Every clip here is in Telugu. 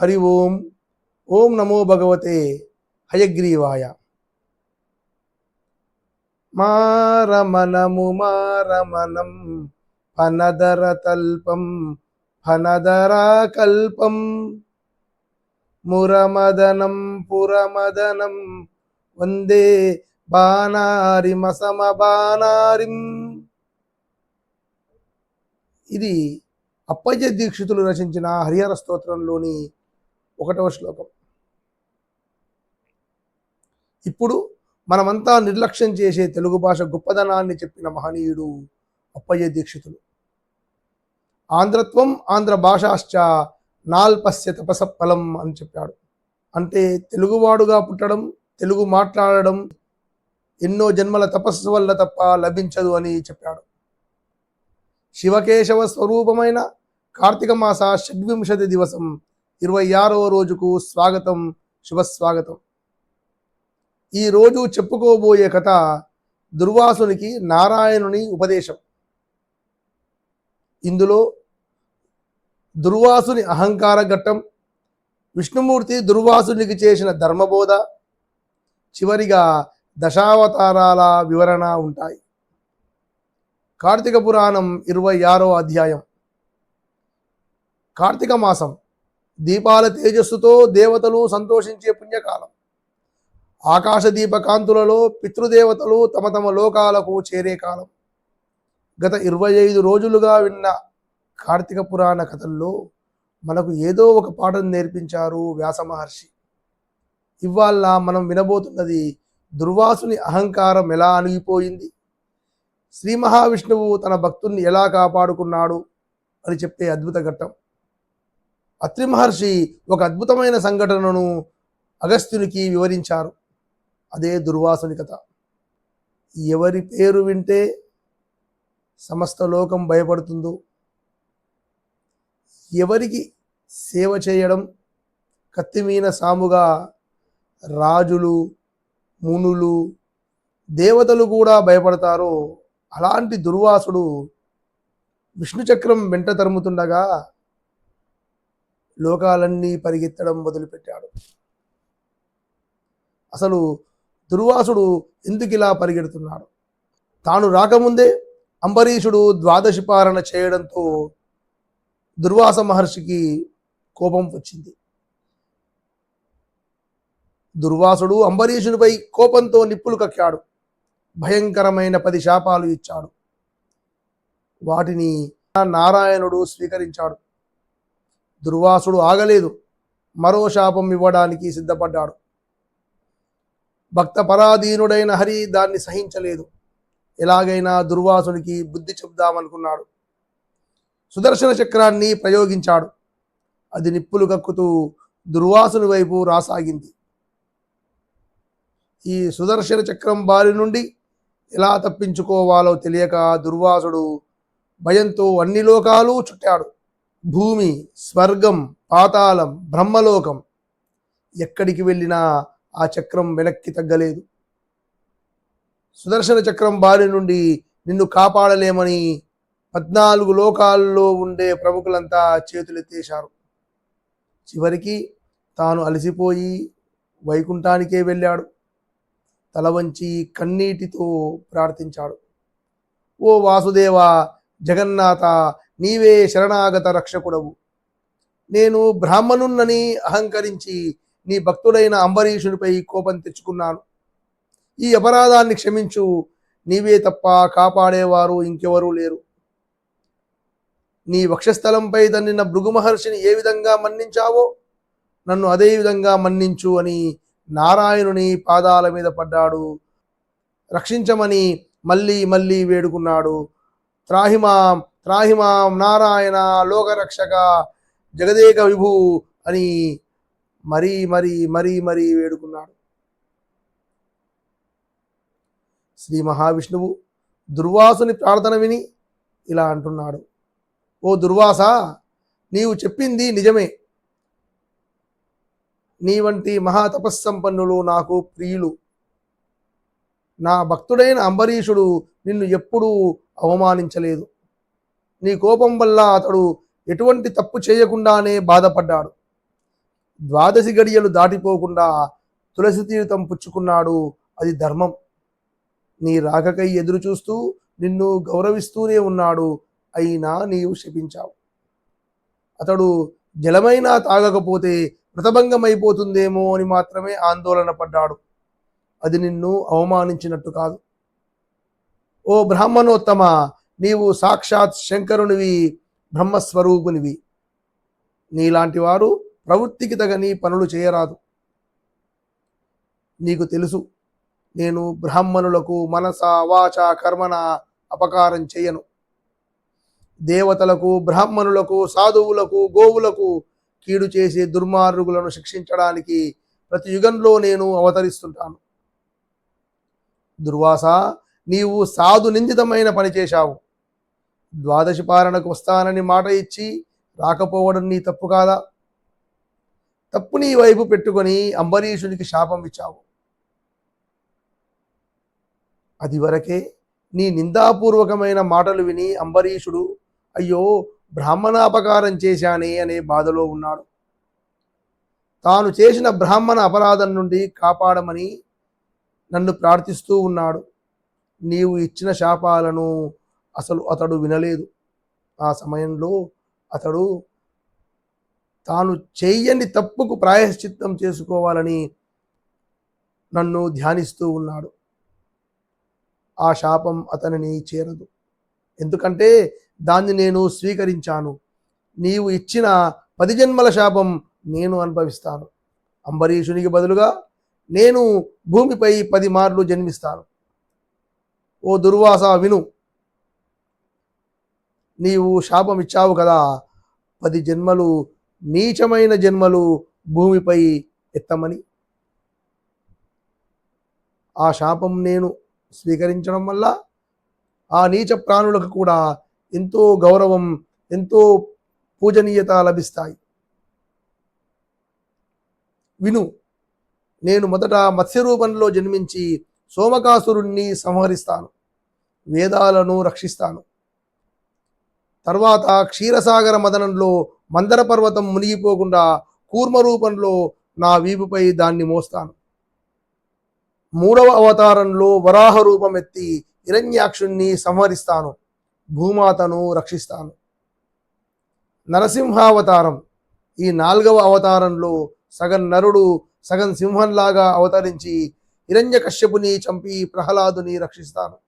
హరి ఓం ఓం నమో భగవతే హయగ్రీవాయ. మారమణము మారమణం ఫనదర తల్పం ఫనదరాకల్పం మురమదనం పురమదనం వందే బానారిమసమ బాణారిం. ఇది అప్పయ్య దీక్షితులు రచించిన హరిహర స్తోత్రంలోని ఒకటవ శ్లోకం. ఇప్పుడు మనమంతా నిర్లక్ష్యం చేసే తెలుగు భాష గొప్పదనాన్ని చెప్పిన మహనీయుడు అప్పయ్య దీక్షితులు. ఆంధ్రత్వం ఆంధ్ర భాషాశ్చ నాల్పస్య తపస ఫలం అని చెప్పాడు. అంటే తెలుగువాడుగా పుట్టడం తెలుగు మాట్లాడడం ఎన్నో జన్మల తపస్సు వల్ల తప్ప లభించదు అని చెప్పాడు. శివకేశవ స్వరూపమైన కార్తీక మాస షడ్వింశతి దివసం ఇరవై ఆరవ రోజుకు స్వాగతం శుభస్వాగతం. ఈ రోజు చెప్పుకోబోయే కథ దుర్వాసునికి నారాయణుని ఉపదేశం. ఇందులో దుర్వాసుని అహంకార ఘట్టం విష్ణుమూర్తి దుర్వాసునికి చేసిన ధర్మబోధ చివరిగా దశావతారాల వివరణ ఉంటాయి. కార్తీక పురాణం ఇరవై ఆరో అధ్యాయం. కార్తీక మాసం దీపాల తేజస్సుతో దేవతలు సంతోషించే పుణ్యకాలం. ఆకాశ కాంతులలో పితృదేవతలు తమ తమ లోకాలకు చేరే కాలం. గత ఇరవై ఐదు రోజులుగా విన్న కార్తీక పురాణ కథల్లో మనకు ఏదో ఒక పాఠం నేర్పించారు వ్యాస మహర్షి. ఇవాళ మనం వినబోతున్నది దుర్వాసుని అహంకారం ఎలా అణిగిపోయింది? శ్రీ మహావిష్ణువు తన భక్తుల్ని ఎలా కాపాడుకున్నాడు అని చెప్పే అద్భుత ఘట్టం. అత్రి మహర్షి ఒక అద్భుతమైన సంఘటనను అగస్త్యునికి వివరించారు. అదే దుర్వాసుని కథ. ఎవరి పేరు వింటే సమస్త లోకం భయపడుతుందో ఎవరికి సేవ చేయడం కత్తిమీన సాముగా రాజులు మునులు దేవతలు కూడా భయపడతారో అలాంటి దుర్వాసుడు విష్ణు చక్రం వెంట తరుముతుండగా లోకాలన్నీ పరిగెత్తడం మొదలుపెట్టాడు. అసలు దుర్వాసుడు ఎందుకు ఇలా పరిగెడుతున్నాడు? తాను రాకముందే అంబరీషుడు ద్వాదశి పాలన చేయడంతో దుర్వాస మహర్షికి కోపం వచ్చింది. దుర్వాసుడు అంబరీషునిపై కోపంతో నిప్పులు కక్కాడు. భయంకరమైన పది శాపాలు ఇచ్చాడు. వాటిని నారాయణుడు స్వీకరించాడు. దుర్వాసుడు ఆగలేదు. మరో శాపం ఇవ్వడానికి సిద్ధపడ్డాడు. భక్త పరాధీనుడైన హరి దాన్ని సహించలేదు. ఎలాగైనా దుర్వాసునికి బుద్ధి చెప్దామనుకున్నాడు సుదర్శన చక్రాన్ని ప్రయోగించాడు. అది నిప్పులు కక్కుతూ దుర్వాసుని వైపు రాసాగింది. ఈ సుదర్శన చక్రం బారి నుండి ఎలా తప్పించుకోవాలో తెలియక దుర్వాసుడు భయంతో అన్ని లోకాలు చుట్టాడు. భూమి స్వర్గం పాతాళం బ్రహ్మలోకం. ఎక్కడికి వెళ్ళినా ఆ చక్రం వెనక్కి తగ్గలేదు. సుదర్శన చక్రం బారి నుండి నిన్ను కాపాడలేమని పద్నాలుగు లోకాల్లో ఉండే ప్రముఖులంతా చేతులెత్తేశారు. చివరికి తాను అలసిపోయి వైకుంఠానికే వెళ్ళాడు. తల వంచి కన్నీటితో ప్రార్థించాడు. ఓ వాసుదేవ జగన్నాథ నీవే శరణాగత రక్షకుడవు. నేను బ్రాహ్మణున్నని అహంకరించి నీ భక్తుడైన అంబరీషునిపై కోపం తెచ్చుకున్నాను. ఈ అపరాధాన్ని క్షమించు నీవే తప్ప కాపాడేవారు ఇంకెవరూ లేరు. నీ వక్షస్థలంపై తన్నిన భృగు మహర్షిని ఏ విధంగా మన్నించావో నన్ను అదే విధంగా మన్నించు అని నారాయణుని పాదాల మీద పడ్డాడు. రక్షించమని మళ్ళీ మళ్ళీ వేడుకున్నాడు. త్రాహిమాం త్రాహిమాం నారాయణ లోకరక్షక జగదేక విభు అని మరీ మరీ మరీ మరీ వేడుకున్నాడు. శ్రీ మహావిష్ణువు దుర్వాసుని ప్రార్థన విని ఇలా అంటున్నాడు. ఓ దుర్వాస నీవు చెప్పింది నిజమే. నీ వంటి మహాతపస్సంపన్నులు నాకు ప్రియులు. నా భక్తుడైన అంబరీషుడు నిన్ను ఎప్పుడూ అవమానించలేదు. నీ కోపం వల్ల అతడు ఎటువంటి తప్పు చేయకుండానే బాధపడ్డాడు. ద్వాదశి గడియలు దాటిపోకుండా తులసి తీర్థం పుచ్చుకున్నాడు. అది ధర్మం. నీ రాకకై ఎదురు చూస్తూ నిన్ను గౌరవిస్తూనే ఉన్నాడు. అయినా నీవు శపించావు. అతడు జలమైనా తాగకపోతే అయిపోతుందేమో అని మాత్రమే ఆందోళన పడ్డాడు. అది నిన్ను అవమానించినట్టు కాదు. ఓ బ్రాహ్మణోత్తమ నీవు సాక్షాత్ శంకరునివి బ్రహ్మస్వరూపునివి. నీలాంటి వారు ప్రవృత్తికి తగని పనులు చేయరాదు. నీకు తెలుసు నేను బ్రాహ్మణులకు మనస వాచ కర్మన అపకారం చేయను. దేవతలకు బ్రాహ్మణులకు సాధువులకు గోవులకు కీడు చేసే దుర్మార్గులను శిక్షించడానికి ప్రతి యుగంలో నేను అవతరిస్తుంటాను. దుర్వాస నీవు సాధు నిందితమైన పని చేశావు. ద్వాదశి పాలనకు వస్తానని మాట ఇచ్చి రాకపోవడం నీ తప్పు కాదా? తప్పు నీ వైపు పెట్టుకొని అంబరీషునికి శాపం ఇచ్చావు. అది వరకే నీ నిందాపూర్వకమైన మాటలు విని అంబరీషుడు అయ్యో బ్రాహ్మణాపకారం చేశానే అనే బాధలో ఉన్నాడు. తాను చేసిన బ్రాహ్మణ అపరాధం నుండి కాపాడమని నన్ను ప్రార్థిస్తూ ఉన్నాడు. నీవు ఇచ్చిన శాపాలను అసలు అతడు వినలేదు. ఆ సమయంలో అతడు తాను చెయ్యని తప్పుకు ప్రాయశ్చిత్తం చేసుకోవాలని నన్ను ధ్యానిస్తూ ఉన్నాడు. ఆ శాపం అతనిని చేరదు. ఎందుకంటే దాన్ని నేను స్వీకరించాను. నీవు ఇచ్చిన పది జన్మల శాపం నేను అనుభవిస్తాను. అంబరీషునికి బదులుగా నేను భూమిపై పది మార్లు జన్మిస్తాను. ఓ దుర్వాస విను. నీవు శాపం ఇచ్చావు కదా. పది జన్మలు నీచమైన జన్మలు భూమిపై ఎత్తమని. ఆ శాపం నేను స్వీకరించడం వల్ల ఆ నీచ ప్రాణులకు కూడా ఎంతో గౌరవం ఎంతో పూజనీయత లభిస్తాయి. విను నేను మొదట మత్స్య రూపంలో జన్మించి సోమకాసురుణ్ణి సంహరిస్తాను. వేదాలను రక్షిస్తాను. తర్వాత క్షీరసాగర మదనంలో మందర పర్వతం మునిగిపోకుండా కూర్మ రూపంలో నా వీపుపై దాన్ని మోస్తాను. మూడవ అవతారంలో వరాహ రూపం ఎత్తి హిరణ్యాక్షుణ్ణి సంహరిస్తాను. భూమాతను రక్షిస్తాను. నరసింహావతారం. ఈ నాలుగవ అవతారంలో సగం నరుడు సగం సింహంలాగా అవతరించి హిరణ్య కశ్యపుని చంపి ప్రహ్లాదుని రక్షిస్తాను.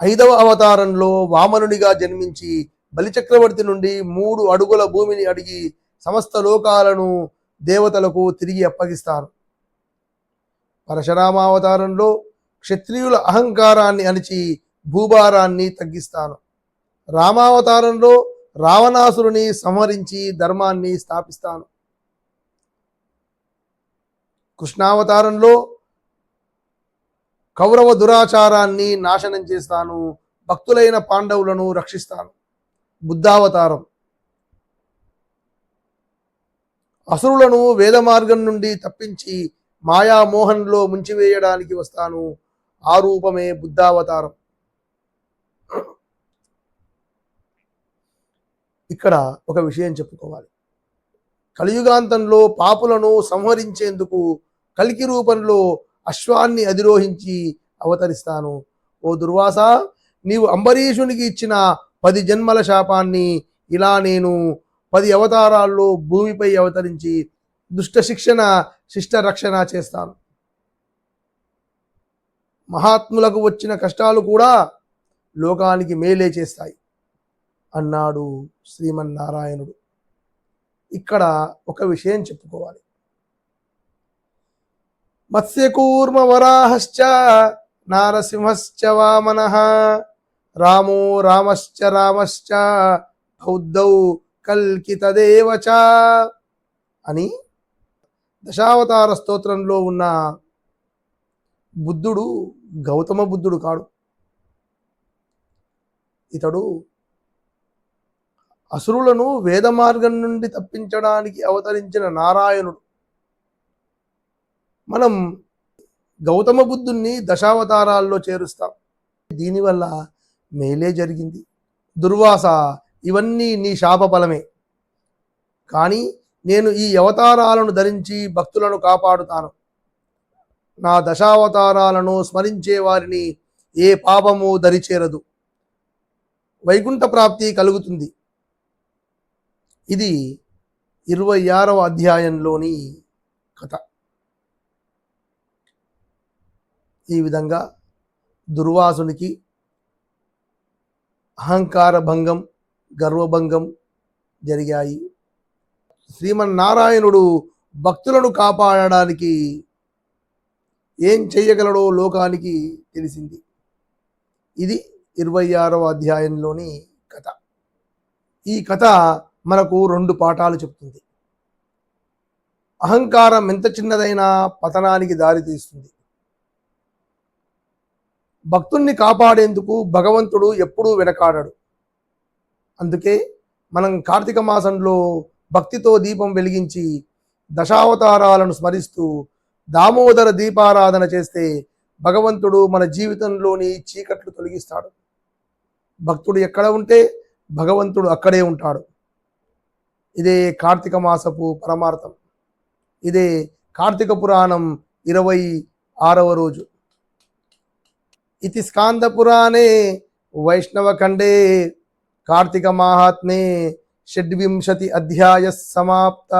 ఐదవ అవతారంలో వామనునిగా జన్మించి బలిచక్రవర్తి నుండి మూడు అడుగుల భూమిని అడిగి సమస్త లోకాలను దేవతలకు తిరిగి అప్పగిస్తాను పరశురామావతారంలో క్షత్రియుల అహంకారాన్ని అణిచి భూభారాన్ని తగ్గిస్తాను రామావతారంలో రావణాసురుని సంహరించి ధర్మాన్ని స్థాపిస్తాను కృష్ణావతారంలో కౌరవ దురాచారాన్ని నాశనం చేస్తాను భక్తులైన పాండవులను రక్షిస్తాను. బుద్ధావతారం. అసురులను వేద మార్గం నుండి తప్పించి మాయామోహన్లో ముంచివేయడానికి వస్తాను. ఆ రూపమే బుద్ధావతారం. ఇక్కడ ఒక విషయం చెప్పుకోవాలి. కలియుగాంతంలో పాపులను సంహరించేందుకు కలికి రూపంలో అశ్వాన్ని అధిరోహించి అవతరిస్తాను. ఓ దుర్వాస నీవు అంబరీషునికి ఇచ్చిన పది జన్మల శాపాన్ని ఇలా నేను పది అవతారాల్లో భూమిపై అవతరించి దుష్ట శిక్షణ శిష్ట రక్షణ చేస్తాను. మహాత్ములకు వచ్చిన కష్టాలు కూడా లోకానికి మేలే చేస్తాయి అన్నాడు శ్రీమన్నారాయణుడు. ఇక్కడ ఒక విషయం చెప్పుకోవాలి. మత్స్యకూర్మ వరాహశ్చ నారసింహశ్చ వామన రామో రామశ్చ రామశ్చ బౌద్ధౌ కల్కితదేవ అని దశావతార స్తోత్రంలో ఉన్న బుద్ధుడు గౌతమ బుద్ధుడు కాడు. ఇతడు అసురులను వేద మార్గం నుండి తప్పించడానికి అవతరించిన నారాయణుడు. మనం గౌతమ బుద్ధుణ్ణి దశావతారాల్లో చేరుస్తాం. దీనివల్ల మేలే జరిగింది. దుర్వాస ఇవన్నీ నీ శాప ఫలమే. కానీ నేను ఈ అవతారాలను ధరించి భక్తులను కాపాడుతాను. నా దశావతారాలను స్మరించే వారిని ఏ పాపము దరిచేరదు. వైకుంఠ ప్రాప్తి కలుగుతుంది. ఇది ఇరవై ఆరవ అధ్యాయంలోని కథ. ఈ విధంగా దుర్వాసునికి అహంకార భంగం గర్వభంగం జరిగాయి. శ్రీమన్నారాయణుడు భక్తులను కాపాడడానికి ఏం చేయగలడో లోకానికి తెలిసింది. ఇది ఇరవై ఆరవ అధ్యాయంలోని కథ. ఈ కథ మనకు రెండు పాఠాలు చెప్తుంది. అహంకారం ఎంత చిన్నదైనా పతనానికి దారితీస్తుంది. భక్తుణ్ణి కాపాడేందుకు భగవంతుడు ఎప్పుడూ వెనకాడడు. అందుకే మనం కార్తీక మాసంలో భక్తితో దీపం వెలిగించి దశావతారాలను స్మరిస్తూ దామోదర దీపారాధన చేస్తే భగవంతుడు మన జీవితంలోని చీకట్లు తొలగిస్తాడు. భక్తుడు ఎక్కడ ఉంటే భగవంతుడు అక్కడే ఉంటాడు. ఇదే కార్తీక మాసపు పరమార్థం. ఇదే కార్తీక పురాణం ఇరవై ఆరవ రోజు. ఇది స్కాందపురాణే వైష్ణవఖండే కార్తీక మాహాత్మ్ये షడ్వింశతి అధ్యాయ సమాప్త